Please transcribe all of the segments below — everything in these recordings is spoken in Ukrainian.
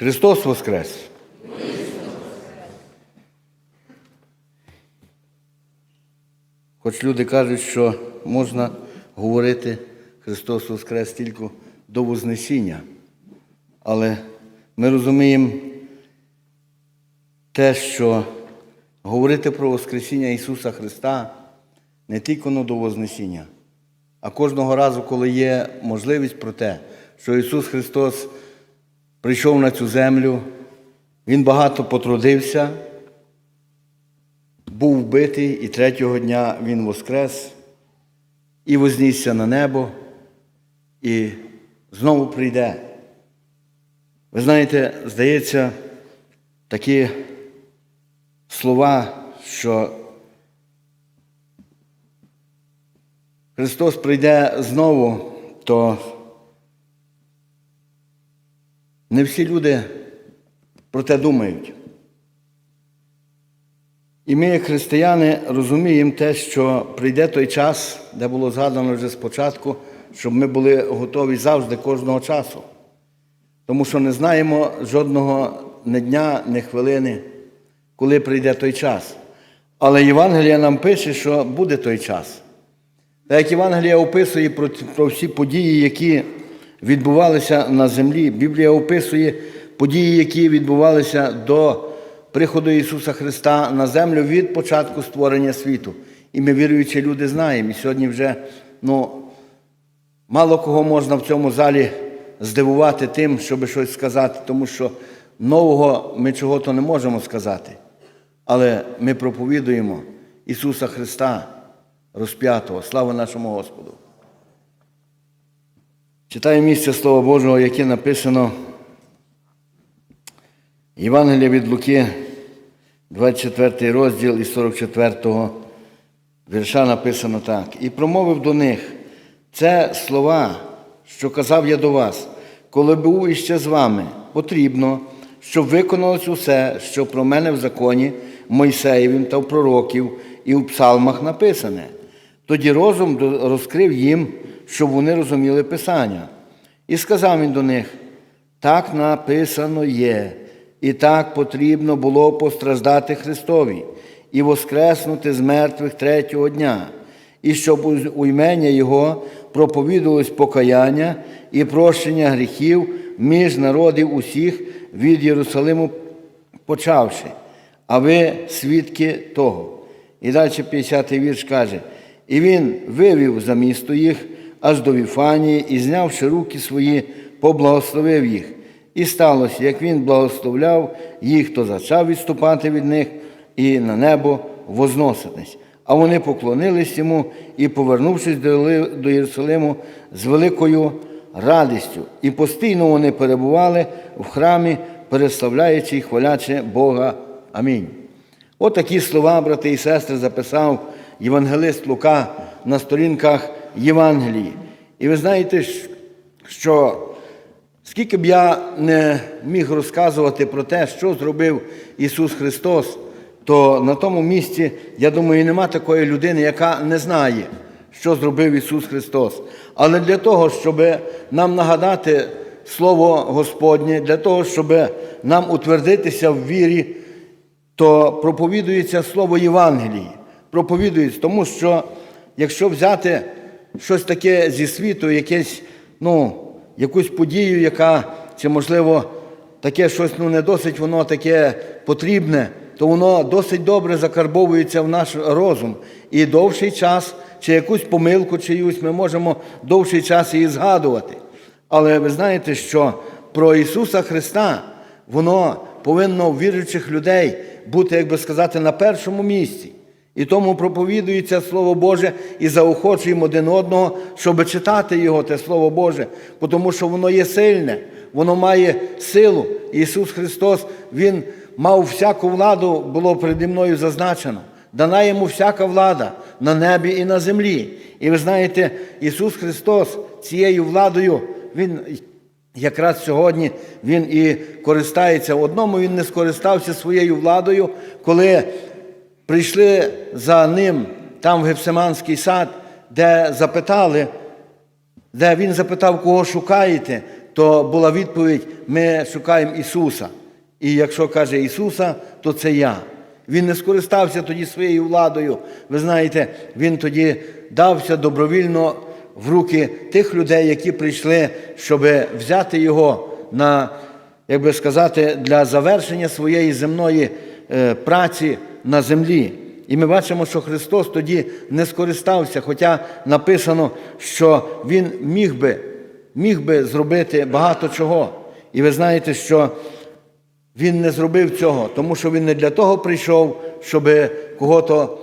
Христос Воскрес! Хоч люди кажуть, що можна говорити Христос Воскрес тільки до Вознесіння, але ми розуміємо те, що говорити про Воскресіння Ісуса Христа не тільки ну, до Вознесіння, а кожного разу, коли є можливість про те, що Ісус Христос прийшов на цю землю, Він багато потрудився, був вбитий, і третього дня Він воскрес і вознісся на небо, і знову прийде. Ви знаєте, здається, такі слова, що Христос прийде знову, то не всі люди про те думають. І ми, як християни, розуміємо те, що прийде той час, де було згадано вже спочатку, щоб ми були готові завжди кожного часу. Тому що не знаємо жодного ні дня, ні хвилини, коли прийде той час. Але Євангелія нам пише, що буде той час. Так як Євангелія описує про, про всі події, які відбувалися на землі, Біблія описує події, які відбувалися до приходу Ісуса Христа на землю від початку створення світу. І ми, віруючі люди, знаємо. І сьогодні вже ну, мало кого можна в цьому залі здивувати тим, щоб щось сказати, тому що нового ми чого-то не можемо сказати. Але ми проповідуємо Ісуса Христа розп'ятого. Слава нашому Господу. Читаю місце Слова Божого, яке написано Євангелія від Луки, 24 розділ і 44 вірша написано так. І промовив до них, це слова, що казав я до вас, коли був іще з вами, потрібно, щоб виконалось усе, що про мене в законі Мойсеєвім та в пророків і в псалмах написане. Тоді розум розкрив їм, щоб вони розуміли Писання. І сказав він до них: так написано є, і так потрібно було постраждати Христові і воскреснути з мертвих третього дня, і щоб у імення Його проповідувалось покаяння і прощення гріхів між народів усіх від Єрусалиму почавши. А ви свідки того. І далі 50-й вірш каже: І він вивів за місто їх аж до Віфанії, і, знявши руки свої, поблагословив їх. І сталося, як він благословляв їх, то почав відступати від них і на небо возноситись. А вони поклонились йому і, повернувшись до Єрусалиму з великою радістю, і постійно вони перебували в храмі, переславляючи і хвалячи Бога. Амінь. От такі слова, брати і сестри, записав євангелист Лука на сторінках Євангелії. І ви знаєте, що скільки б я не міг розказувати про те, що зробив Ісус Христос, то на тому місці, я думаю, нема такої людини, яка не знає, що зробив Ісус Христос. Але для того, щоб нам нагадати Слово Господнє, для того, щоб нам утвердитися в вірі, то проповідується Слово Євангелії. Проповідується, тому що якщо взяти щось таке зі світу, якесь, ну, якусь подію, яка, чи, можливо, таке щось ну, не досить воно таке потрібне, то воно досить добре закарбовується в наш розум. І довший час, чи якусь помилку чиюсь, ми можемо довший час її згадувати. Але ви знаєте, що про Ісуса Христа воно повинно в віруючих людей бути, як би сказати, на першому місці. І тому проповідується Слово Боже і заохочуємо один одного, щоб читати Його, те Слово Боже, тому що воно є сильне, воно має силу. Ісус Христос, Він мав всяку владу, було переді мною зазначено. Дана йому всяка влада на небі і на землі. І ви знаєте, Ісус Христос цією владою, Він якраз сьогодні Він і користається. Одному Він не скористався своєю владою, коли прийшли за ним там в Гефсиманський сад, де запитали, де він запитав, кого шукаєте, то була відповідь: ми шукаємо Ісуса. І якщо каже Ісуса, то це я. Він не скористався тоді своєю владою. Ви знаєте, він тоді дався добровільно в руки тих людей, які прийшли, щоб взяти його на, як би сказати, для завершення своєї земної е, праці на землі. І ми бачимо, що Христос тоді не скористався, хоча написано, що Він міг би, міг би зробити багато чого. І ви знаєте, що він не зробив цього, тому що він не для того прийшов, щоб кого-то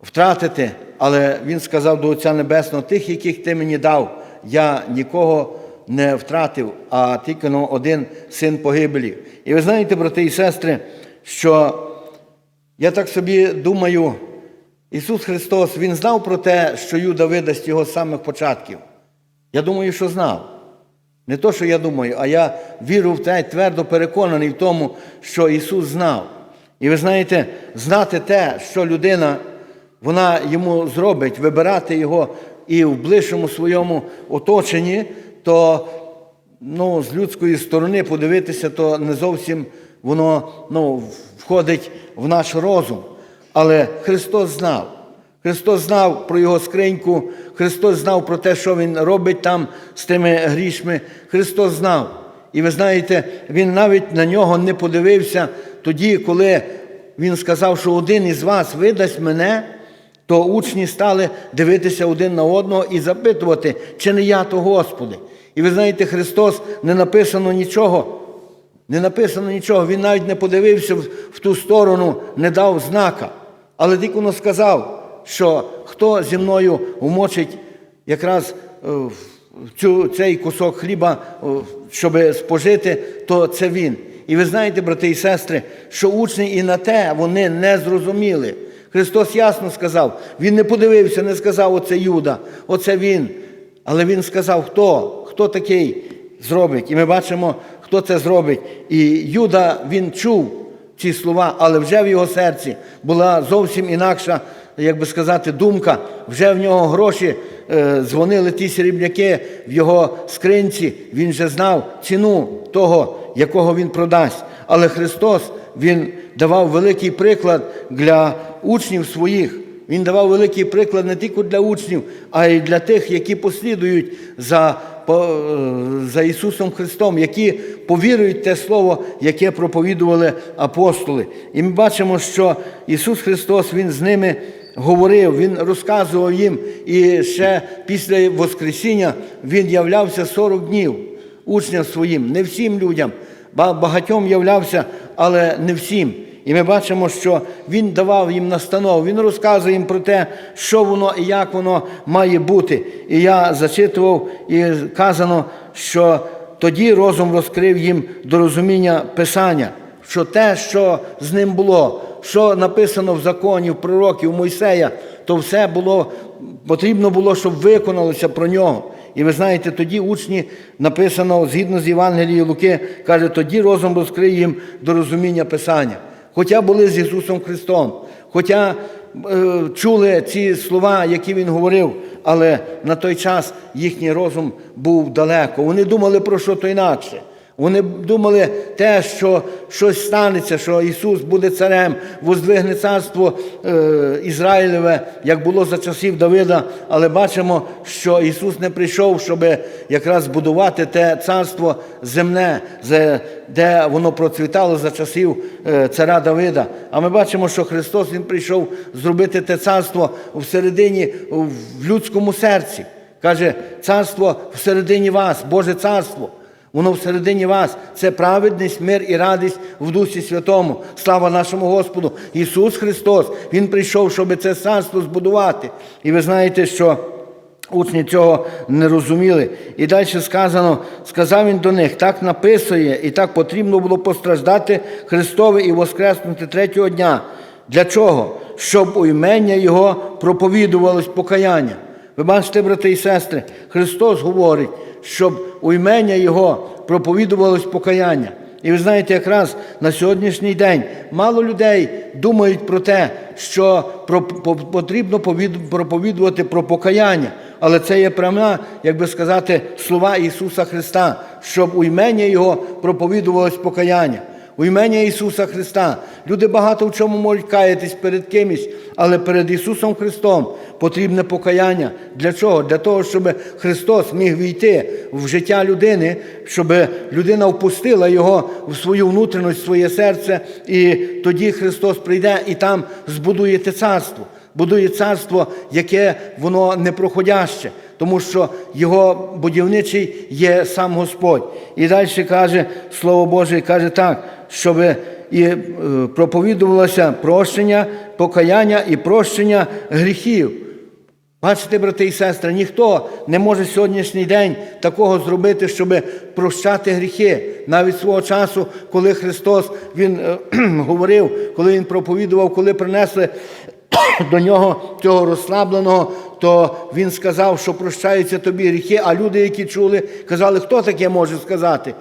втратити, але він сказав до Отця Небесного, тих, яких ти мені дав, я нікого не втратив, а тільки ну, один син погибелі. І ви знаєте, брати і сестри, що я так собі думаю, Ісус Христос, Він знав про те, що Юда видасть його з самих початків. Я думаю, що знав. Не то, що я думаю, а я вірю в те, твердо переконаний в тому, що Ісус знав. І ви знаєте, знати те, що людина вона йому зробить, вибирати його і в ближчому своєму оточенні, то ну, з людської сторони подивитися, то не зовсім воно ну, входить в наш розум. Але Христос знав. Христос знав про його скриньку, Христос знав про те, що Він робить там з тими грішми. Христос знав. І ви знаєте, Він навіть на нього не подивився тоді, коли Він сказав, що один із вас видасть мене, то учні стали дивитися один на одного і запитувати, чи не я то Господи. І ви знаєте, Христос не написано нічого. Не написано нічого, він навіть не подивився в, ту сторону, не дав знака. Але дикуно сказав, що хто зі мною умочить якраз е, цю, цей кусок хліба, щоб спожити, то це він. І ви знаєте, брати і сестри, що учні і на те вони не зрозуміли. Христос ясно сказав, Він не подивився, не сказав, оце Юда, оце Він. Але Він сказав, хто, хто такий зробить. І ми бачимо, хто це зробить. І Юда він чув ці слова, але вже в його серці була зовсім інакша, як би сказати, думка. Вже в нього гроші е, дзвонили ті срібляки в його скринці. Він вже знав ціну того, якого він продасть. Але Христос Він давав великий приклад для учнів своїх. Він давав великий приклад не тільки для учнів, а й для тих, які послідують за за Ісусом Христом, які повірують те Слово, яке проповідували апостоли. І ми бачимо, що Ісус Христос Він з ними говорив, Він розказував їм, і ще після Воскресіння Він являвся 40 днів учням своїм, не всім людям. Багатьом являвся, але не всім. І ми бачимо, що Він давав їм настанову, Він розказує їм про те, що воно і як воно має бути. І я зачитував і казано, що тоді розум розкрив їм до розуміння Писання, що те, що з ним було, що написано в законі, в пророків, Мойсея, то все було потрібно було, щоб виконалося про нього. І ви знаєте, тоді учні написано згідно з Євангелією Луки, каже, тоді розум розкриє їм до розуміння Писання хоча були з Ісусом Христом, хоча е, чули ці слова, які Він говорив, але на той час їхній розум був далеко. Вони думали про що то інакше. Вони думали те, що щось станеться, що Ісус буде царем, воздвигне царство е, як було за часів Давида, але бачимо, що Ісус не прийшов, щоб якраз будувати те царство земне, де воно процвітало за часів е, царя Давида. А ми бачимо, що Христос Він прийшов зробити те царство всередині, в людському серці. Каже, царство всередині вас, Боже царство. Воно всередині вас це праведність, мир і радість в Дусі Святому. Слава нашому Господу! Ісус Христос, Він прийшов, щоб це царство збудувати. І ви знаєте, що учні цього не розуміли. І далі сказано, сказав він до них, так написує, і так потрібно було постраждати Христове і воскреснути третього дня. Для чого? Щоб у імення Його проповідувалось покаяння. Ви бачите, брати і сестри, Христос говорить щоб у імення Його проповідувалось покаяння. І ви знаєте, якраз на сьогоднішній день мало людей думають про те, що потрібно проповідувати про покаяння. Але це є пряма, як би сказати, слова Ісуса Христа, щоб у імення Його проповідувалось покаяння. У імення Ісуса Христа. Люди багато в чому можуть каятись перед кимось, але перед Ісусом Христом потрібне покаяння. Для чого? Для того, щоб Христос міг війти в життя людини, щоб людина впустила Його в свою внутрішність, в своє серце, і тоді Христос прийде і там збудує те царство. Будує царство, яке воно непроходяще, тому що його будівничий є сам Господь. І далі каже Слово Боже, каже так, щоб і е, проповідувалося прощення, покаяння і прощення гріхів. Бачите, брати і сестри, ніхто не може сьогоднішній день такого зробити, щоб прощати гріхи. Навіть свого часу, коли Христос Він е, говорив, коли Він проповідував, коли принесли до нього цього розслабленого, то він сказав, що прощаються тобі гріхи, а люди, які чули, казали, хто таке може сказати?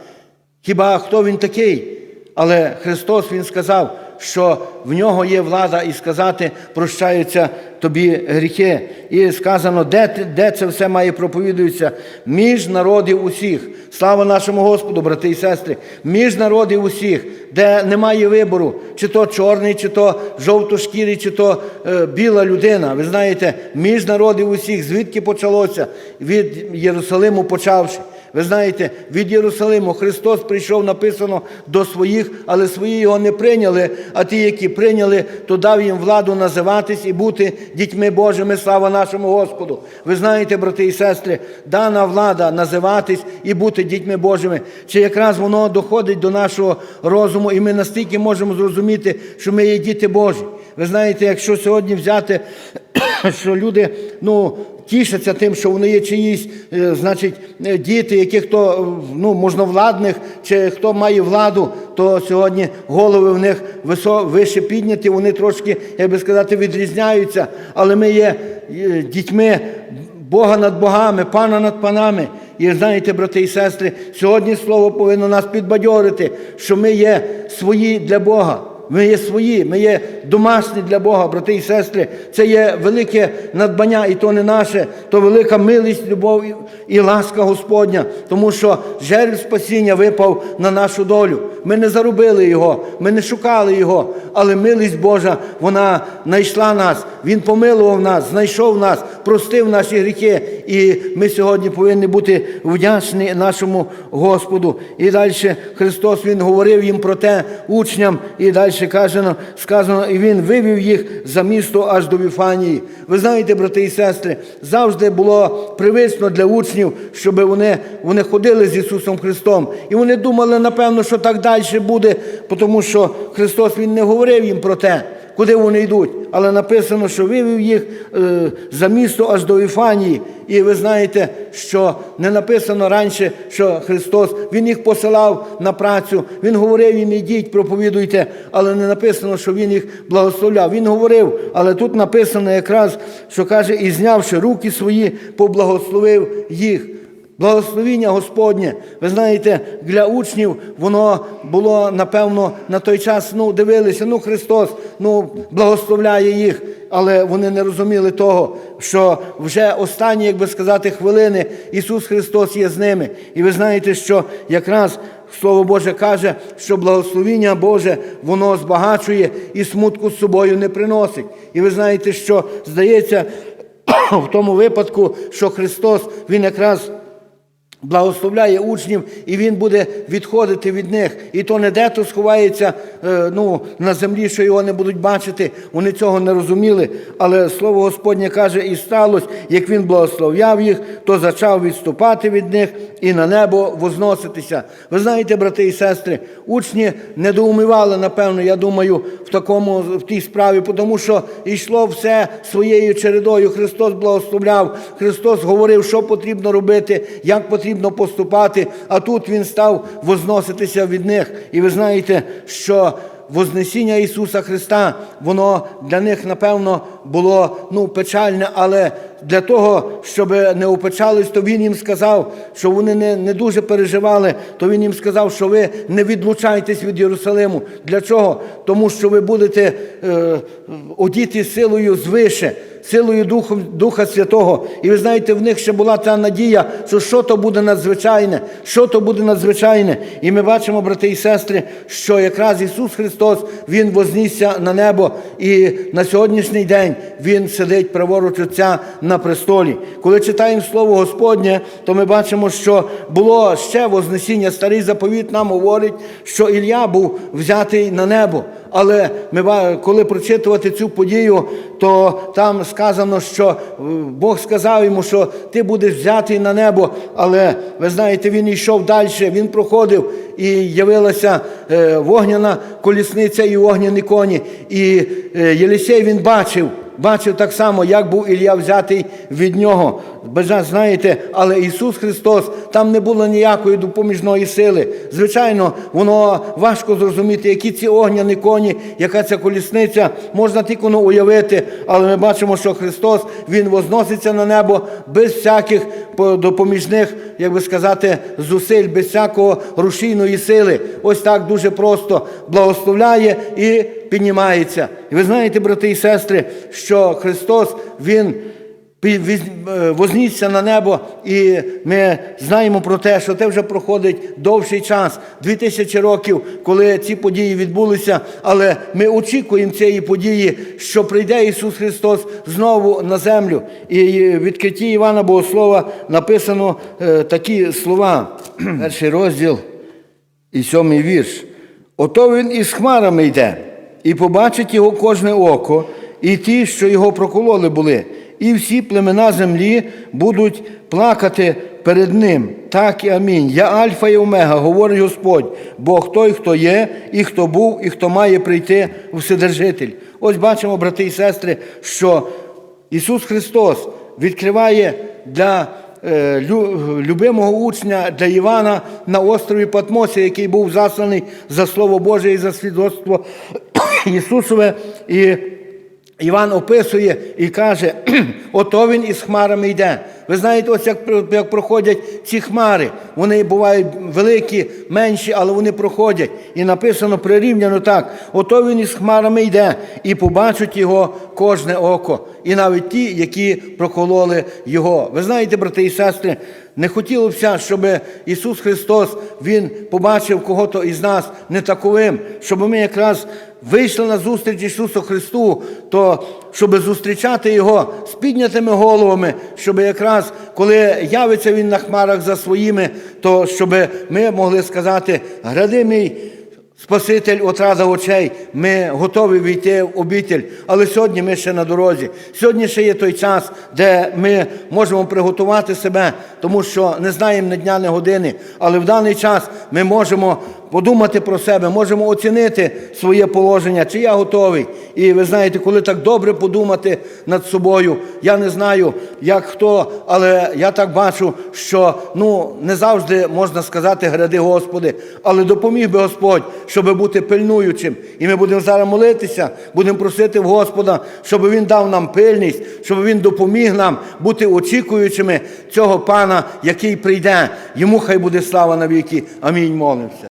Хіба хто він такий? Але Христос Він сказав, що в нього є влада і сказати, прощаються тобі гріхи. І сказано, де, де це все має проповідуватися? Між народів усіх. Слава нашому Господу, брати і сестри, між народів усіх, де немає вибору, чи то чорний, чи то жовтошкірий, чи то е, біла людина. Ви знаєте, між народів усіх, звідки почалося? Від Єрусалиму почавши. Ви знаєте, від Єрусалиму Христос прийшов, написано до своїх, але свої його не прийняли, а ті, які прийняли, то дав їм владу називатись і бути дітьми Божими, слава нашому Господу. Ви знаєте, брати і сестри, дана влада називатись і бути дітьми Божими. Чи якраз воно доходить до нашого розуму, і ми настільки можемо зрозуміти, що ми є діти Божі. Ви знаєте, якщо сьогодні взяти, що люди, ну, тішаться тим, що вони є чиїсь, е, значить, е, діти, які хто е, ну, можновладних, чи хто має владу, то сьогодні голови в них висо, вище підняті, вони трошки, як би сказати, відрізняються. Але ми є дітьми Бога над богами, пана над панами. І знаєте, брати і сестри, сьогодні слово повинно нас підбадьорити, що ми є свої для Бога. Ми є свої, ми є домашні для Бога, брати і сестри. Це є велике надбання, і то не наше, то велика милість, любов і- ласка Господня, тому що жереб спасіння випав на нашу долю. Ми не заробили його, ми не шукали його, але милість Божа, вона знайшла нас, Він помилував нас, знайшов нас, простив наші гріхи. І ми сьогодні повинні бути вдячні нашому Господу. І далі Христос Він говорив їм про те учням, і далі кажено, сказано, і Він вивів їх за місто аж до Віфанії. Ви знаєте, брати і сестри, завжди було привично для учнів, щоб вони, вони ходили з Ісусом Христом. І вони думали, напевно, що так далі буде, тому що Христос Він не говорив їм про те куди вони йдуть. Але написано, що вивів їх е, за місто аж до Іфанії. І ви знаєте, що не написано раніше, що Христос Він їх посилав на працю. Він говорив їм, ідіть, проповідуйте, але не написано, що Він їх благословляв. Він говорив, але тут написано якраз, що каже, і знявши руки свої, поблагословив їх. Благословіння Господнє, ви знаєте, для учнів воно було, напевно, на той час, ну, дивилися, ну, Христос, ну, благословляє їх, але вони не розуміли того, що вже останні, як би сказати, хвилини Ісус Христос є з ними. І ви знаєте, що якраз Слово Боже каже, що благословіння Боже, воно збагачує і смутку з собою не приносить. І ви знаєте, що здається, в тому випадку, що Христос, Він якраз благословляє учнів, і він буде відходити від них. І то не дето сховається е, ну, на землі, що його не будуть бачити. Вони цього не розуміли. Але слово Господнє каже, і сталося, як він благословляв їх, то почав відступати від них і на небо возноситися. Ви знаєте, брати і сестри, учні недоумівали, напевно, я думаю, в такому в тій справі, тому що йшло все своєю чередою. Христос благословляв, Христос говорив, що потрібно робити, як потрібно поступати. А тут Він став возноситися від них. І ви знаєте, що Вознесіння Ісуса Христа, воно для них, напевно, було ну, печальне, але для того, щоб не опечались, то він їм сказав, що вони не, не дуже переживали, то він їм сказав, що ви не відлучайтесь від Єрусалиму. Для чого? Тому що ви будете е, одіти силою звише, силою Духом, Духа Святого. І ви знаєте, в них ще була та надія, що що то буде надзвичайне, що то буде надзвичайне. І ми бачимо, брати і сестри, що якраз Ісус Христос, Він вознісся на небо, і на сьогоднішній день Він сидить праворуч Отця на престолі. Коли читаємо Слово Господнє, то ми бачимо, що було ще вознесіння. Старий заповіт нам говорить, що Ілля був взятий на небо. Але ми, коли прочитувати цю подію, то там сказано, що е, Бог сказав йому, що ти будеш взятий на небо. Але ви знаєте, він йшов далі, він проходив і явилася е, вогняна колісниця і вогняні коні. І Єлісей він бачив. Бачив так само, як був Ілля взятий від нього. Знаєте, але Ісус Христос, там не було ніякої допоміжної сили. Звичайно, воно важко зрозуміти, які ці огняні коні, яка ця колісниця, можна тільки ну, уявити, але ми бачимо, що Христос Він возноситься на небо без всяких допоміжних, як би сказати, зусиль, без всякого рушійної сили. Ось так дуже просто благословляє і піднімається. І ви знаєте, брати і сестри, що Христос Він е, вознісся на небо, і ми знаємо про те, що це вже проходить довший час, дві тисячі років, коли ці події відбулися. Але ми очікуємо цієї події, що прийде Ісус Христос знову на землю. І в відкритті Івана Богослова написано е, такі слова. Перший розділ і сьомий вірш. Ото він із хмарами йде, і побачить його кожне око, і ті, що його прокололи були, і всі племена землі будуть плакати перед ним. Так і амінь. Я Альфа і Омега, говорить Господь, Бог той, хто є, і хто був, і хто має прийти Вседержитель. Ось бачимо, брати і сестри, що Ісус Христос відкриває для любимого учня для Івана на острові Патмосі, який був засланий за Слово Боже і за свідоцтво Ісусове. І Іван описує і каже, ото він із хмарами йде. Ви знаєте, ось як, як проходять ці хмари. Вони бувають великі, менші, але вони проходять. І написано прирівняно так: ото він із хмарами йде, і побачить його кожне око, і навіть ті, які прокололи його. Ви знаєте, брати і сестри, не хотілося б, щоб Ісус Христос Він побачив кого-то із нас не таковим, щоб ми якраз вийшли на зустріч Ісусу Христу, то щоб зустрічати Його з піднятими головами, щоб якраз коли явиться Він на хмарах за своїми, то щоб ми могли сказати, гради мій. Спаситель отрада очей, ми готові війти в обітель, але сьогодні ми ще на дорозі. Сьогодні ще є той час, де ми можемо приготувати себе, тому що не знаємо ні дня, ні години. Але в даний час ми можемо подумати про себе, можемо оцінити своє положення, чи я готовий. І ви знаєте, коли так добре подумати над собою, я не знаю, як хто, але я так бачу, що ну не завжди можна сказати гради Господи, але допоміг би Господь, щоб бути пильнуючим. І ми будемо зараз молитися, будемо просити в Господа, щоб Він дав нам пильність, щоб Він допоміг нам бути очікуючими цього пана, який прийде. Йому хай буде слава на віки. Амінь. Молимося.